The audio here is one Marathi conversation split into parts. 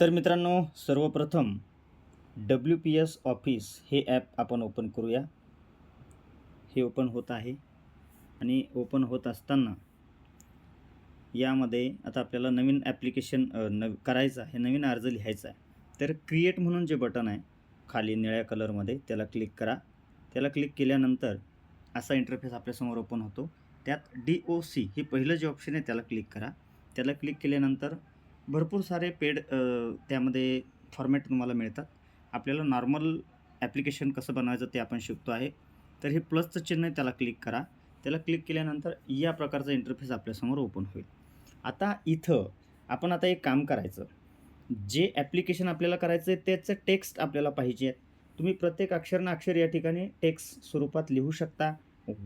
तर मित्रांनो सर्वप्रथम डब्ल्यू पी एस ऑफिस हे ॲप आपण ओपन करूया. हे ओपन होत आहे आणि ओपन होत असताना यामध्ये आता आपल्याला नवीन ॲप्लिकेशन नव करायचं आहे नवीन अर्ज लिहायचा आहे. तर क्रिएट म्हणून जे बटन आहे खाली निळ्या कलरमध्ये त्याला क्लिक करा. त्याला क्लिक केल्यानंतर असा इंटरफेस आपल्यासमोर ओपन होतो. त्यात डी ओ सी हे पहिलं जे ऑप्शन आहे त्याला क्लिक करा. त्याला क्लिक केल्यानंतर भरपूर सारे पेड त्यामध्ये फॉर्मॅट तुम्हाला मिळतात. आपल्याला नॉर्मल ॲप्लिकेशन कसं बनवायचं ते आपण शिकतो आहे. तर हे प्लसचं चिन्ह आहे त्याला क्लिक करा. त्याला क्लिक केल्यानंतर या प्रकारचा इंटरफेस आपल्यासमोर ओपन होईल. आता इथं आपण आता एक काम करायचं. जे ॲप्लिकेशन आपल्याला करायचं आहे त्याचं टेक्स्ट आपल्याला पाहिजे. तुम्ही प्रत्येक अक्षर अक्षर या ठिकाणी टेक्स्ट स्वरूपात लिहू शकता.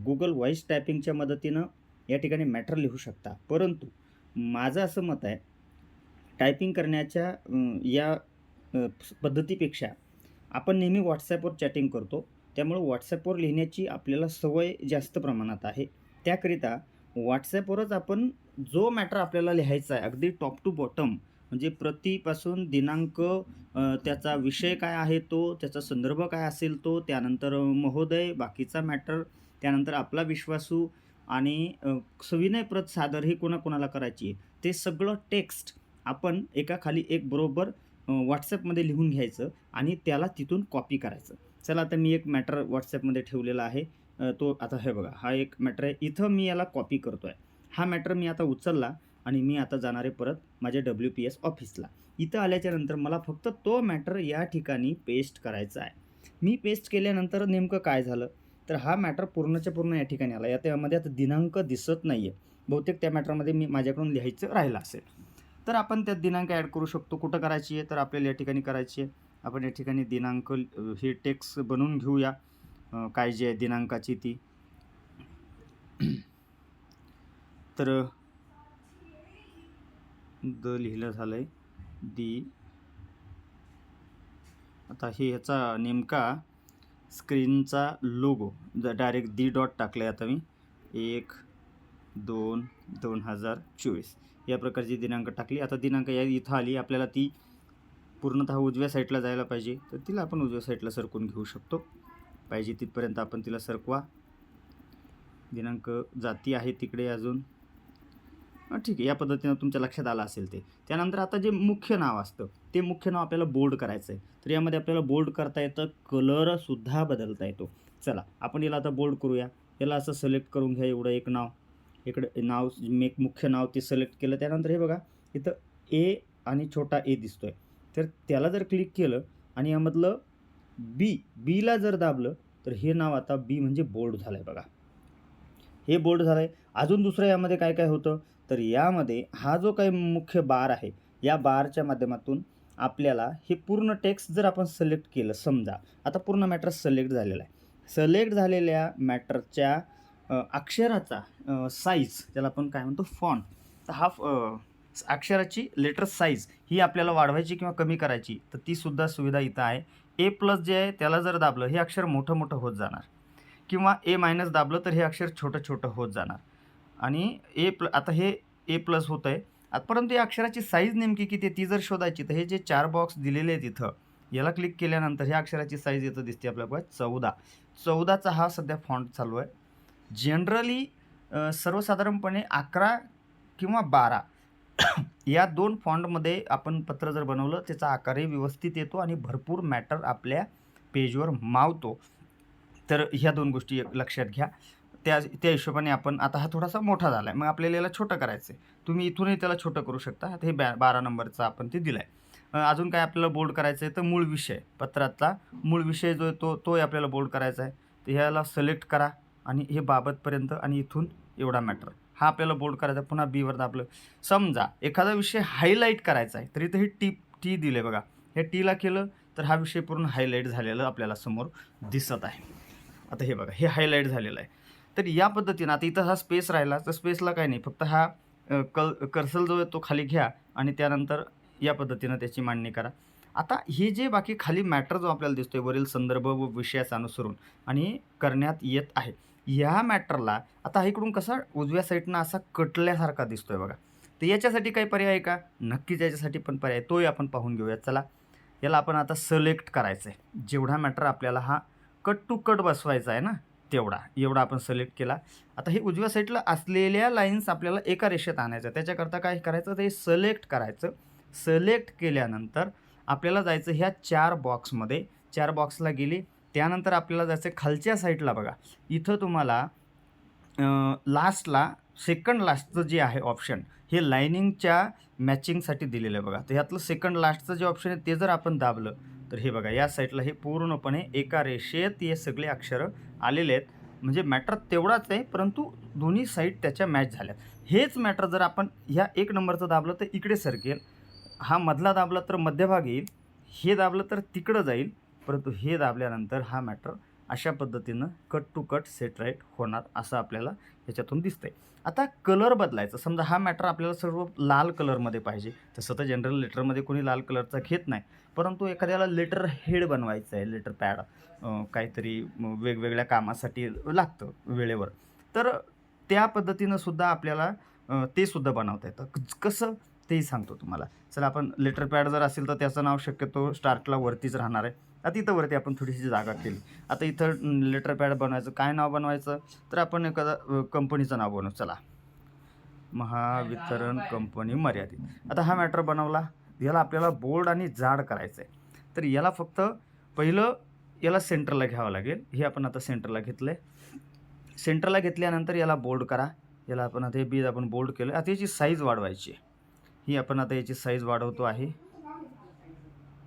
गुगल व्हॉईस टायपिंगच्या मदतीनं या ठिकाणी मॅटर लिहू शकता. परंतु माझं असं मत आहे टायपिंग करण्याच्या या पद्धतीपेक्षा आपण नेहमी व्हॉट्सॲपवर चॅटिंग करतो. त्यामुळं व्हॉट्सॲपवर लिहिण्याची आपल्याला सवय जास्त प्रमाणात आहे. त्याकरिता व्हॉट्सॲपवरच आपण जो मॅटर आपल्याला लिहायचा आहे अगदी टॉप टू बॉटम म्हणजे प्रतीपासून दिनांक त्याचा विषय काय आहे तो त्याचा संदर्भ काय असेल तो त्यानंतर महोदय बाकीचा मॅटर त्यानंतर आपला विश्वासू आणि सविनय प्रत सादर ही कोणाकोणाला करायची आहे ते सगळं टेक्स्ट आपण एका खाली एक बरोबर व्हॉट्सॲपमध्ये लिहून घ्यायचं आणि त्याला तिथून कॉपी करायचं. चला आता मी एक मॅटर व्हॉट्सॲपमध्ये ठेवलेला आहे. तो आता हे बघा हा एक मॅटर आहे. इथं मी याला कॉपी करतो आहे हा मॅटर मी आता उचलला आणि मी आता जाणार आहे परत माझ्या डब्ल्यू पी एस ऑफिसला इथं आल्याच्यानंतर मला फक्त तो मॅटर या ठिकाणी पेस्ट करायचा आहे. मी पेस्ट केल्यानंतर नेमकं काय झालं? तर हा मॅटर पूर्णच्या पूर्ण या ठिकाणी आला. या त्यामध्ये आता दिनांक दिसत नाही आहे बहुतेक त्या मॅटरमध्ये मी माझ्याकडून लिहायचं राहिलं असेल. तर आपण त्यात दिनांक ॲड करू शकतो. कुठं करायची आहे? तर आपल्याला या ठिकाणी करायची आहे. आपण या ठिकाणी दिनांक हे टेक्स्ट बनवून घेऊया. काय जी आहे दिनांकाची ती. तर द लिहिलं झालं आहे दी. आता हे ह्याचा नेमका स्क्रीनचा लोगो ज डायरेक्ट दी डॉट टाकला आहे आता मी. एक दोन दोन हजार चोवीस. या प्रकारची दिनांक टाकली. आता दिनांक या इथं आली. आपल्याला ती पूर्णतः उजव्या साईडला जायला पाहिजे. तर तिला आपण उजव्या साईडला सरकून घेऊ शकतो. पाहिजे तिथपर्यंत आपण तिला सरकवा. दिनांक जाती आहे तिकडे अजून. हां ठीक आहे. या पद्धतीनं तुमच्या लक्षात आलं असेल ते. त्यानंतर आता जे मुख्य नाव असतं ते मुख्य नाव आपल्याला बोल्ड करायचं आहे तर यामध्ये आपल्याला बोल्ड करता येतं कलरसुद्धा बदलता येतो. चला आपण याला आता बोल्ड करूया. याला असं सिलेक्ट करून घ्या एवढं एक नाव. इकडे नाव मेक मुख्य नाव ते सिलेक्ट केलं. त्यानंतर हे बघा इथं ए आणि छोटा ए दिसतो आहे तर त्याला जर क्लिक केलं आणि यामधलं बी बीला जर दाबलं तर हे नाव आता बी म्हणजे बोल्ड झालं आहे बघा. हे बोल्ड झालं आहे अजून दुसरं यामध्ये काय काय होतं? तर यामध्ये हा जो काही मुख्य बार आहे या बारच्या माध्यमातून आपल्याला हे पूर्ण टेक्स्ट जर आपण सिलेक्ट केलं समजा आता पूर्ण मॅटर सिलेक्ट झालेला आहे. सिलेक्ट झालेल्या मॅटरच्या अक्षराचा साईज ज्याला आपण काय म्हणतो फॉन्ट तर हा अक्षराची लेटर साईज ही आपल्याला वाढवायची किंवा कमी करायची तर ती सुद्धा सुविधा इथं आहे. ए प्लस जे आहे त्याला जर दाबलं हे अक्षर मोठं मोठं होत जाणार. किंवा ए मायनस दाबलं तर हे अक्षर छोटं छोटं होत जाणार. आणि ए प्ल आता हे ए प्लस होतं आहे परंतु या अक्षराची साईज नेमकी किती आहे ती जर शोधायची तर हे जे चार बॉक्स दिलेले आहेत इथं याला क्लिक केल्यानंतर ह्या अक्षराची साईज इथं दिसते आपल्याला चौदा. चौदाचा हा सध्या फॉन्ट चालू आहे. जनरली सर्वसाधारणपणे अकरा किंवा बारा या दोन फॉन्टमध्ये आपण पत्र जर बनवलं त्याचा आकारही व्यवस्थित येतो आणि भरपूर मॅटर आपल्या पेजवर मावतो. तर ह्या दोन गोष्टी लक्षात घ्या. त्या त्या हिशोबाने आपण आता हा थोडासा मोठा झाला आहे मग आपल्याला याला छोटं करायचं आहे तुम्ही इथूनही त्याला छोटं करू शकता. हे बॅ बारा नंबरचा आपण ते दिलं आहे अजून काय आपल्याला बोल्ड करायचं आहे तर मूळ विषय पत्रातला मूळ विषय जो आहे तो तोही आपल्याला बोल्ड करायचा आहे तर ह्याला सिलेक्ट करा. आणि हे बाबतपर्यंत आणि इथून एवढा मॅटर हा आपल्याला बोर्ड करायचा आहे. पुन्हा बीवर दाबलं समजा एखादा विषय हायलाईट करायचा आहे तर इथं हे टी टी दिले बघा. हे टीला केलं तर हा विषय पूर्ण हायलाईट झालेला आपल्याला समोर दिसत आहे. आता हे बघा हे हायलाईट झालेलं आहे. तर या पद्धतीनं आता इथं हा स्पेस राहिला तर स्पेसला काही नाही फक्त हा कल कर्सल जो आहे तो खाली घ्या आणि त्यानंतर या पद्धतीनं त्याची मांडणी करा. आता हे जे बाकी खाली मॅटर जो आपल्याला दिसतो आहे वरील संदर्भ व विषयाचा अनुसरून आणि करण्यात येत आहे ह्या मॅटरला आता इकडून कसा उजव्या साईडनं असा कटल्यासारखा दिसतोय बघा. तर याच्यासाठी काही पर्याय आहे का? नक्कीच याच्यासाठी पण पर्याय आहे. तोही आपण पाहून घेऊया चला याला आपण आता सलेक्ट करायचं आहे जेवढा मॅटर आपल्याला हा कट टू कट बसवायचा आहे ना तेवढा एवढा आपण सिलेक्ट केला. आता हे उजव्या साईडला असलेल्या लाईन्स आपल्याला एका रेषेत आणायचं त्याच्याकरता काय करायचं? ते सिलेक्ट करायचं. सिलेक्ट केल्यानंतर आपल्याला जायचं ह्या चार बॉक्समध्ये चार बॉक्सला गेली त्यानंतर आपल्याला जायचं खालच्या साईडला बघा. इथं तुम्हाला लास्टला सेकंड लास्टचं जे आहे ऑप्शन हे लाईनिंगच्या मॅचिंगसाठी दिलेलं आहे बघा. तर ह्यातलं सेकंड लास्टचं जे ऑप्शन आहे ते जर आपण दाबलं तर हे बघा या साईडला हे पूर्णपणे एका रेषेत हे सगळे अक्षरं आलेले आहेत. म्हणजे मॅटर तेवढाच आहे परंतु दोन्ही साईड त्याच्या मॅच झाल्यात. हेच मॅटर जर आपण ह्या एक नंबरचं दाबलं तर इकडे सरकेल. हा मधला दाबला तर मध्यभाग येईल. हे दाबलं तर तिकडं जाईल. परंतु हे दाबल्यानंतर हा मॅटर अशा पद्धतीनं cut to cut set right होणार असं आपल्याला याच्यातून आहे आता कलर बदलायचा. समजा हा मॅटर आपल्याला सर्व लाल कलरमध्ये पाहिजे. तसं तर जनरल लेटरमध्ये कोणी लाल कलरचा घेत नाही. परंतु एखाद्याला लेटर हेड बनवायचं आहे लेटर पॅड काहीतरी वेगवेगळ्या कामासाठी लागतं वेळेवर. तर त्या पद्धतीनं सुद्धा आपल्याला ते सुद्धा बनवता येतं. कसं? तेही सांगतो तुम्हाला. चला आपण लेटर पॅड जर असेल तर त्याचं नाव शक्यतो स्टार्टला वरतीच राहणार आहे. आता इथं वरती आपण थोडीशी जागा केली. आता इथं लेटर पॅड बनवायचं काय नाव बनवायचं? तर आपण एखादा कंपनीचं नाव बनवू. चला. महावितरण कंपनी मर्यादित. आता हा मॅटर बनवला. याला आपल्याला बोल्ड आणि जाड करायचं आहे तर याला फक्त पहिलं याला सेंटरला घ्यावं लागेल. हे आपण आता सेंटरला घेतलं आहे सेंटरला घेतल्यानंतर याला बोल्ड करा. याला आपण आता हे बीज आपण बोल्ड केलं. आता याची साईज वाढवायची आहे. ही आपण आता याची साईज वाढवतो आहे.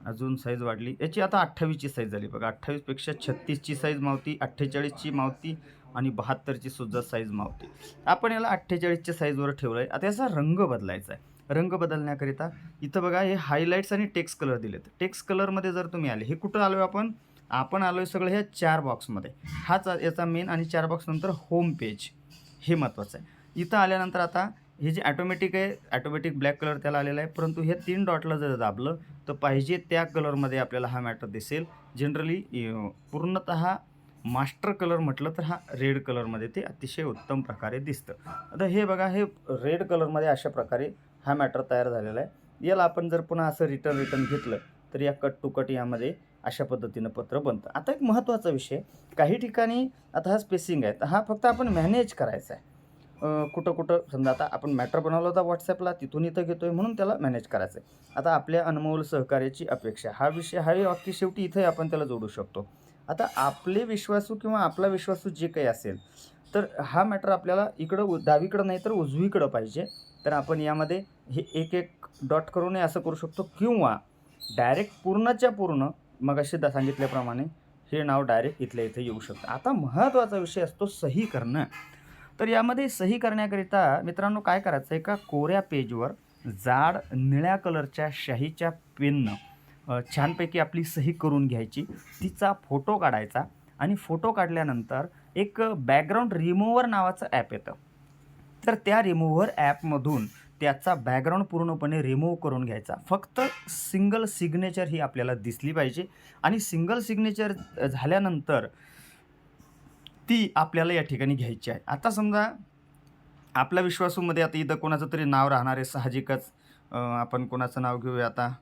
अजून साईज वाढली. याची आता अठ्ठावीसची साईज झाली. बघा अठ्ठावीसपेक्षा छत्तीसची साईज मावती अठ्ठेचाळीसची मावती आणि बहात्तरची सुद्धा साईज मावती. आपण याला अठ्ठेचाळीसच्या साईजवर ठेवलं आहे आता याचा रंग बदलायचा आहे. रंग बदलण्याकरिता इथं बघा हे हायलाईट्स आणि टेक्स्ट कलर दिलेत. टेक्स्ट कलरमध्ये जर तुम्ही आले हे कुठं आलो आपण? आपण आलो आहे सगळं ह्या चार बॉक्समध्ये हाच याचा मेन आणि चार बॉक्स नंतर होम पेज हे महत्त्वाचं आहे. इथं आल्यानंतर आता हे जे ॲटोमॅटिक आहे ॲटोमॅटिक ब्लॅक कलर त्याला आलेला आहे. परंतु हे तीन डॉटला जर दाबलं तर पाहिजे त्या कलरमध्ये आपल्याला हा मॅटर दिसेल. जनरली पूर्णतः मास्टर कलर म्हटलं तर हा रेड कलरमध्ये ते अतिशय उत्तम प्रकारे दिसतं. आता हे बघा हे रेड कलरमध्ये अशा प्रकारे हा मॅटर तयार झालेला आहे. याला आपण जर पुन्हा असं रिटर्न रिटर्न घेतलं तर या कट टू कट यामध्ये अशा पद्धतीनं पत्र बनतं. आता एक महत्त्वाचा विषय काही ठिकाणी आता हा स्पेसिंग आहे. तर हा फक्त आपण मॅनेज करायचा आहे. कुठं कुठं समजा आता आपण मॅटर बनवला होता व्हॉट्सॲपला तिथून इथं घेतोय म्हणून त्याला मॅनेज करायचं आहे आता आपल्या अनमोल सहकार्याची अपेक्षा हा विषय हा वाक्य शेवटी इथंही आपण त्याला जोडू शकतो. आता आपले विश्वासू किंवा आपला विश्वासू जे काही असेल तर हा मॅटर आपल्याला इकडं उ- डावीकडं नाही तर उजवीकडं पाहिजे. तर आपण यामध्ये हे एक एक डॉट करूनही असं करू शकतो. किंवा डायरेक्ट पूर्णच्या पूर्ण मग असे सांगितल्याप्रमाणे हे नाव डायरेक्ट इथल्या इथं येऊ शकतं. आता महत्त्वाचा विषय असतो सही करणं. तर यामध्ये सही करण्याकरिता मित्रांनो काय करायचं? आहे कोऱ्या पेजवर जाड निळ्या कलरच्या शाहीच्या पेननं छानपैकी आपली सही करून घ्यायची. तिचा फोटो काढायचा आणि फोटो काढल्यानंतर एक बॅकग्राऊंड रिमूव्हर नावाचं ॲप येतं. तर त्या रिमूव्हर ॲपमधून त्याचा बॅकग्राऊंड पूर्णपणे रिमूव्ह करून घ्यायचा. फक्त सिंगल सिग्नेचर ही आपल्याला दिसली पाहिजे आणि सिंगल सिग्नेचर झाल्यानंतर ती आपल्याला या ठिकाणी घ्यायची आहे. आता समजा आपल्या विश्वासूमध्ये आता इथं कोणाचं तरी नाव राहणार आहे साहजिकच आपण कोणाचं नाव घेऊया आता.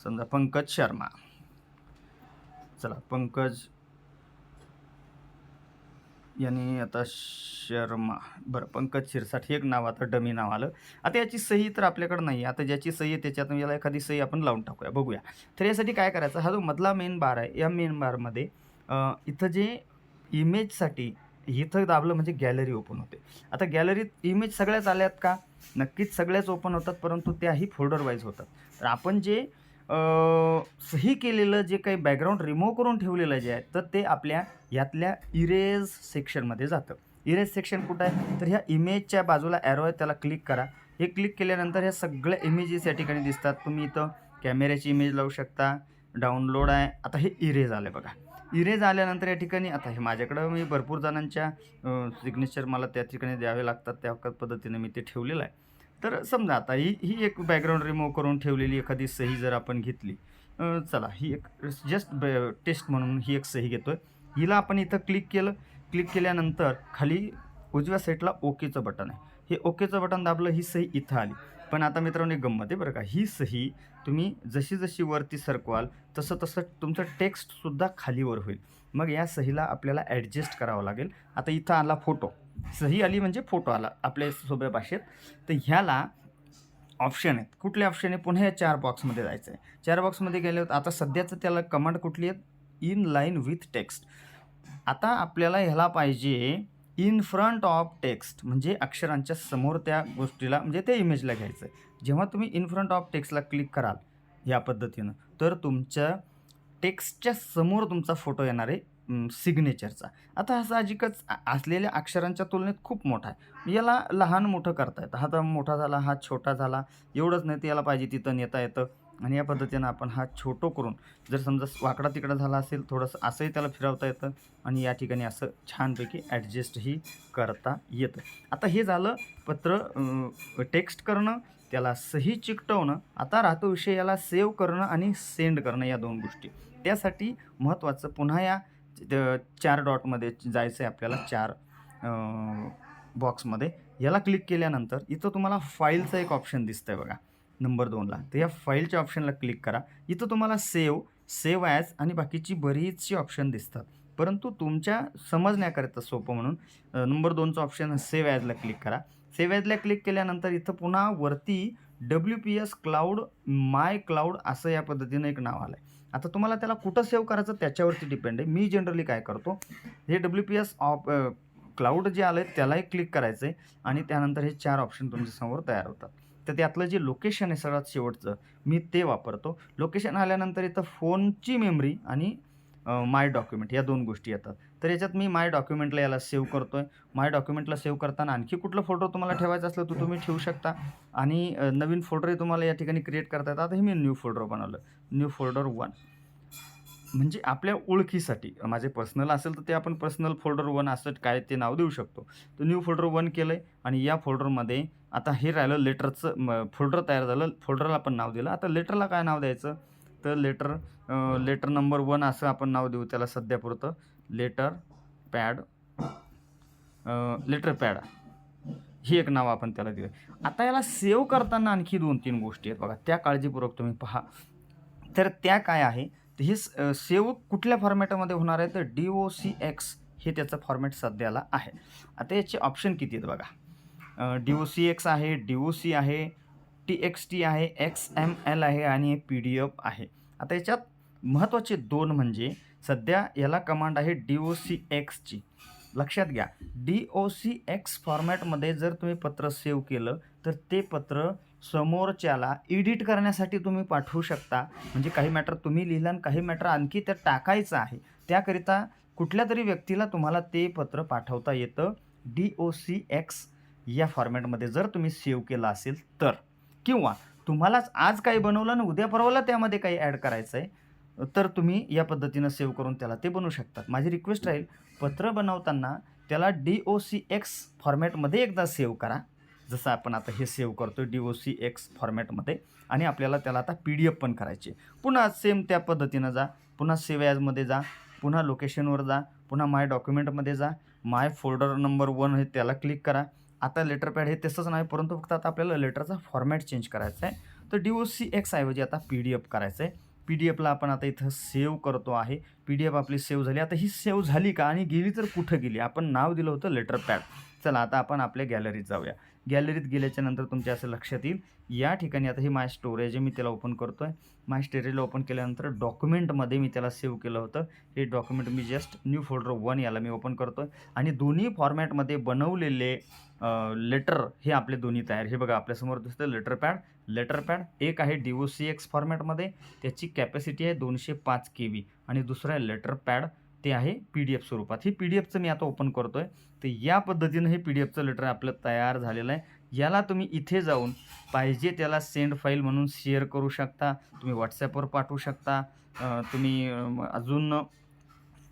समजा पंकज शर्मा. चला पंकज यांनी आता शर्मा. बरं पंकज शिरसाट हे एक नाव आता डमी नाव आलं. आता याची सही तर आपल्याकडं नाही आहे. आता ज्याची सही आहे त्याच्यातून याला एखादी सही आपण लावून टाकूया. बघूया. तर यासाठी काय करायचं? हा जो मधला मेन बार आहे या मेन बारमध्ये इथं जे इमेजसाठी इथं दाबलं म्हणजे गॅलरी ओपन होते. आता गॅलरीत इमेज सगळ्याच आल्यात का? नक्कीच सगळ्याच ओपन होतात परंतु त्याही फोल्डर वाईज होतात. तर आपण जे सही केलेलं जे काही बॅकग्राऊंड रिमूव्ह करून ठेवलेलं जे आहे तर ते आपल्या यातल्या इरेज सेक्शनमध्ये जातं. इरेज सेक्शन कुठं आहे? तर ह्या इमेजच्या बाजूला ॲरो आहे त्याला क्लिक करा. हे क्लिक केल्यानंतर ह्या सगळ्या इमेजेस या ठिकाणी दिसतात. तुम्ही इथं कॅमेऱ्याची इमेज लावू शकता डाउनलोड आहे. आता हे इरेज आलं बघा. इरेज आल्यानंतर या ठिकाणी आता हे माझ्याकडं मी भरपूर जणांच्या सिग्नेचर मला त्या ठिकाणी द्यावे लागतात त्या पद्धतीने मी ते ठेवलेलं आहे. तर समजा आता ही ही एक बॅकग्राऊंड रिमूव्ह करून ठेवलेली एखादी सही जर आपण घेतली चला ही एक जस्ट टेस्ट म्हणून ही एक सही घेतो आहे हिला आपण इथं क्लिक केलं. क्लिक केल्यानंतर खाली उजव्या साईडला ओकेचं बटन आहे. हे ओकेचं बटन दाबलं ही सही इथं आली. पण आता मित्रांनो गंमत आहे बरं का? ही सही तुम्ही जशी जशी वरती सरकवाल तसं तसं तुमचं टेक्स्टसुद्धा खालीवर होईल. मग या सहीला आपल्याला ॲडजस्ट करावं लागेल. आता इथं आला फोटो. सही आली म्हणजे फोटो आला आपल्या सोप्या भाषेत. तर ह्याला ऑप्शन आहेत. कुठले ऑप्शन आहे पुन्हा या चार बॉक्समध्ये जायचं आहे चार बॉक्समध्ये गेले आता सध्याचं त्याला कमांड कुठली आहेत? In line with text. आता आपल्याला ह्याला पाहिजे इन फ्रंट ऑफ टेक्स्ट म्हणजे अक्षरांच्या समोर त्या गोष्टीला म्हणजे त्या इमेजला घ्यायचं आहे जेव्हा तुम्ही इन फ्रंट ऑफ टेक्स्टला क्लिक कराल या पद्धतीनं तर तुमच्या टेक्स्टच्या समोर तुमचा फोटो येणार आहे सिग्नेचरचा. आता हा साहजिकच असलेल्या अक्षरांच्या तुलनेत खूप मोठा आहे. याला लहान मोठं करता येतं हा तर मोठा झाला हा छोटा झाला एवढंच नाही तर याला पाहिजे तिथं नेता येतं. आणि या पद्धतीनं आपण हा छोटो करून जर समजा वाकडा तिकडा झाला असेल थोडंसं असंही त्याला फिरवता येतं आणि या ठिकाणी असं छानपैकी ॲडजस्टही करता येतं. आता हे झालं पत्र टेक्स्ट करणं त्याला सही चिकटवणं आता राहतो विषय याला सेव्ह करणं आणि सेंड करणं या दोन गोष्टी. त्यासाठी महत्त्वाचं पुन्हा या चार डॉटमध्ये जायचं आहे आपल्याला चार बॉक्समध्ये याला क्लिक केल्यानंतर इथं तुम्हाला फाईलचं एक ऑप्शन दिसतं आहे बघा. नंबर दोनला तर या फाईलच्या ऑप्शनला क्लिक करा. इथं तुम्हाला सेव्ह सेव्ह ॲज आणि बाकीची बरीचशी ऑप्शन दिसतात. परंतु तुमच्या समजण्याकरिता सोपं म्हणून नंबर दोनचं ऑप्शन सेव्ह ॲजला क्लिक करा. सेव्ह ॲजला क्लिक केल्यानंतर इथं पुन्हा वरती W P S cloud my cloud असं या पद्धतीनं एक नाव आलं आहे आता तुम्हाला त्याला कुठं सेव्ह करायचं त्याच्यावरती डिपेंड आहे. मी जनरली काय करतो हे W P S of cloud जे आलं आहे त्यालाही क्लिक करायचं आहे आणि त्यानंतर हे चार ऑप्शन तुमच्यासमोर तयार होतात. तर त्यातलं जे लोकेशन आहे सर्वात शेवटचं मी ते वापरतो. लोकेशन आल्यानंतर इथं फोनची मेमरी आणि माय डॉक्युमेंट या दोन गोष्टी येतात. तर याच्यात मी माय डॉक्युमेंटला याला सेव्ह करतो आहे माय डॉक्युमेंटला सेव्ह करताना आणखी कुठलं फोटो तुम्हाला ठेवायचा असलं तर तुम्ही ठेवू शकता. आणि नवीन फोल्डरही तुम्हाला या ठिकाणी क्रिएट करता येतात. हे मी न्यू फोल्डर बनवलं. न्यू फोल्डर वन म्हणजे आपल्या ओळखीसाठी. माझे पर्सनल असेल तर ते आपण पर्सनल फोल्डर वन असं काय ते नाव देऊ शकतो. तर न्यू फोल्डर वन केलं आहे आणि या फोल्डरमध्ये आता हे राहिलं लेटरचं फोल्डर तयार झालं. फोल्डरला आपण नाव दिलं. आता लेटरला काय नाव द्यायचं? तर लेटर लेटर नंबर वन असं आपण नाव देऊ त्याला सध्यापुरतं लेटर पॅड लेटर पॅड ही एक नाव आपण त्याला दिलं आता याला सेव्ह करताना आणखी दोन तीन गोष्टी आहेत बघा. त्या काळजीपूर्वक तुम्ही पहा. तर त्या काय आहे? हे सेव कुठल्या फॉर्मॅटमध्ये होणार आहे? तर डी ओ सी एक्स हे त्याचं फॉर्मॅट सध्याला आहे. आता याचे ऑप्शन किती आहेत बघा? डी ओ सी एक्स आहे डी ओ सी आहे टी एक्स टी आहे एक्स एम एल आहे आणि पी डी एफ आहे. आता याच्यात महत्त्वाचे दोन म्हणजे सध्या याला कमांड आहे डी ओ सी एक्सची लक्षात घ्या डी ओ सी एक्स फॉर्मॅटमध्ये जर तुम्ही पत्र सेव्ह केलं तर ते पत्र समोरच्याला एडिट करण्यासाठी तुम्ही पाठवू शकता. म्हणजे काही मॅटर तुम्ही लिहिलं आणि काही मॅटर आणखी त्यात टाकायचं आहे. त्याकरिता कुठल्या तरी व्यक्तीला तुम्हाला ते पत्र पाठवता येतं. डी ओ सी एक्स या फॉर्मॅटमध्ये जर तुम्ही सेव्ह केलं असेल तर. किंवा तुम्हालाच आज काही बनवलं आणि उद्या परवाला त्यामध्ये काही ॲड करायचं आहे तर तुम्ही या पद्धतीनं सेव्ह करून त्याला ते बनवू शकतात. माझी रिक्वेस्ट राहील पत्र बनवताना त्याला डी ओ सी एक्स फॉर्मॅटमध्ये एकदा सेव्ह करा. जसं आपण आता हे सेव्ह करतो डी ओ सी एक्स फॉर्मॅटमध्ये आणि आपल्याला त्याला आता पी डी एफ पण करायचे पुन्हा सेम त्या पद्धतीनं जा पुन्हा सेव्ह ॲजमध्ये जा पुन्हा लोकेशनवर जा पुन्हा माय डॉक्युमेंटमध्ये जा माय फोल्डर नंबर वन हे त्याला क्लिक करा. आता लेटर पॅड हे तसंच नाही परंतु फक्त आता आपल्याला लेटरचा फॉर्मॅट चेंज करायचा आहे. तर डी ओ सी एक्स ऐवजी आता पी डी एफ करायचं आहे. पी डी एफला आपण आता इथं सेव्ह करतो आहे. पी डी एफ आपली सेव्ह झाली. आता ही सेव्ह झाली का आणि गेली तर कुठं गेली? आपण नाव दिलं होतं लेटर पॅड चला आता आपण आपल्या गॅलरीत जाऊया. गॅलरीत गेल्याच्यानंतर तुमच्या असं लक्षात येईल. या ठिकाणी आता ही माय स्टोरेज आहे मी त्याला ओपन करतो आहे माय स्टोरेजला ओपन केल्यानंतर डॉक्युमेंटमध्ये मी त्याला सेव्ह केलं होतं. हे डॉक्युमेंट मी जस्ट न्यू फोल्डर वन याला मी ओपन करतो आहे आणि दोन्ही फॉर्मॅटमध्ये बनवलेले लेटर हे आपले दोन्ही तयार. हे बघा आपल्यासमोर दिसतं लेटर पॅड लेटर पॅड एक आहे डी ओ सी एक्स फॉर्मॅटमध्ये त्याची कॅपॅसिटी आहे दोनशे पाच के बी आणि दुसरं आहे लेटर पॅड ते आहे पी डी एफ स्वरूपात. हे पी डी एफचं मी आता ओपन करतो आहे तर या पद्धतीनं हे पी डी एफचं लेटर आपलं तयार झालेलं आहे. याला तुम्ही इथे जाऊन पाहिजे त्याला सेंड फाईल म्हणून शेअर करू शकता. तुम्ही व्हॉट्सॲपवर पाठवू शकता. तुम्ही अजून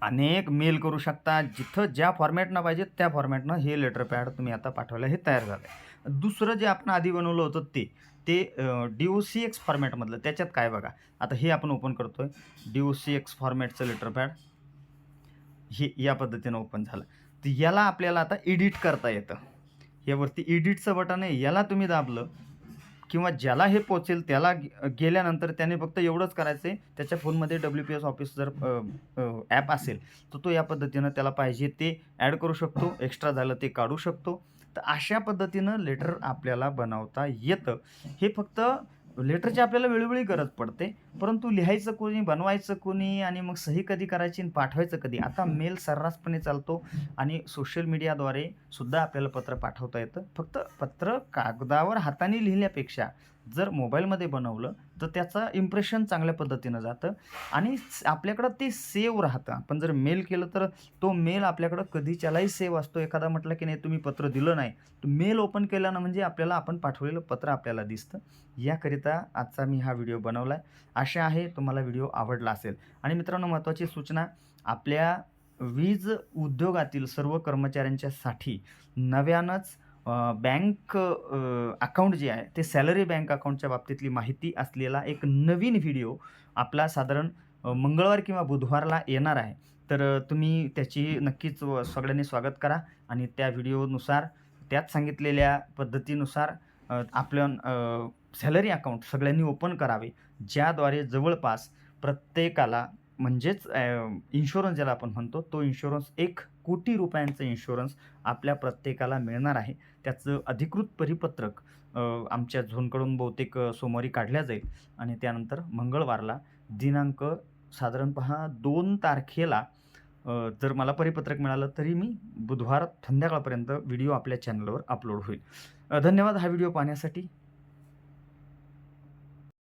अनेक मेल करू शकता. जिथं ज्या फॉर्मॅटनं पाहिजे त्या फॉर्मॅटनं हे लेटर पॅड तुम्ही आता पाठवलं हे तयार झालं आहे दुसरं जे आपण आधी बनवलं होतं ते ते डी ओ सी एक्स फॉर्मॅटमधलं त्याच्यात काय बघा. आता हे आपण ओपन करतो आहे डी ओ सी एक्स फॉर्मॅटचं लेटर पॅड हे या पद्धतीनं ओपन झालं. तर याला आपल्याला आता एडिट करता येतं. यावरती एडिटचं बटन आहे याला तुम्ही दाबलं किंवा ज्याला हे पोचेल त्याला गेल्यानंतर त्याने फक्त एवढंच करायचं आहे त्याच्या फोनमध्ये डब्ल्यू पी एस ऑफिस जर ॲप असेल तर तो या पद्धतीनं त्याला पाहिजे ते ॲड करू शकतो एक्स्ट्रा झालं ते काढू शकतो. तर अशा पद्धतीनं लेटर आपल्याला बनवता येतं. हे फक्त लेटरची आपल्याला वेळोवेळी गरज पडते परंतु लिहायचं कोणी बनवायचं कोणी आणि मग सही कधी करायची आणि पाठवायचं कधी? आता मेल सर्रासपणे चालतो आणि सोशल मीडियाद्वारे सुद्धा आपल्याला पत्र पाठवता येतं. फक्त पत्र कागदावर हाताने लिहिल्यापेक्षा जर मोबाईलमध्ये बनवलं तर त्याचं इम्प्रेशन चांगल्या पद्धतीनं जातं. आणि आपल्याकडं ते सेव्ह राहतं. आपण जर मेल केलं तर तो मेल आपल्याकडं कधीच्यालाही सेव्ह असतो. एखादा म्हटलं की नाही तुम्ही पत्र दिलं नाही तर मेल ओपन केल्यानं म्हणजे आपल्याला आपण पाठवलेलं पत्र आपल्याला दिसतं. याकरिता आजचा मी हा व्हिडिओ बनवला आहे आशा आहे तुम्हाला व्हिडिओ आवडला असेल. आणि मित्रांनो महत्त्वाची सूचना आपल्या वीज उद्योगातील सर्व कर्मचाऱ्यांच्यासाठी नव्यानंच बँक अकाउंट जे आहे ते सॅलरी बँक अकाउंटच्या बाबतीतली माहिती असलेला एक नवीन व्हिडिओ आपला साधारण मंगळवार किंवा बुधवारला येणार आहे. तर तुम्ही त्याची नक्कीच व- सगळ्यांनी स्वागत करा आणि त्या व्हिडिओनुसार त्यात सांगितलेल्या पद्धतीनुसार आपलं सॅलरी अकाउंट सगळ्यांनी ओपन करावे ज्याद्वारे जवळपास प्रत्येकाला म्हणजेच इन्शुरन्स ज्याला आपण म्हणतो तो इन्शुरन्स एक कोटी रुपयांचं इन्शुरन्स आपल्या प्रत्येकाला मिळणार आहे. त्याचं अधिकृत परिपत्रक आमच्या झोनकडून बहुतेक सोमवारी काढल्या जाईल. आणि त्यानंतर मंगळवारला दिनांक साधारण पहा दोन तारखेला जर मला परिपत्रक मिळालं तरी मी बुधवार संध्याकाळपर्यंत व्हिडिओ आपल्या चॅनलवर अपलोड होईल. धन्यवाद हा व्हिडिओ पाहण्यासाठी.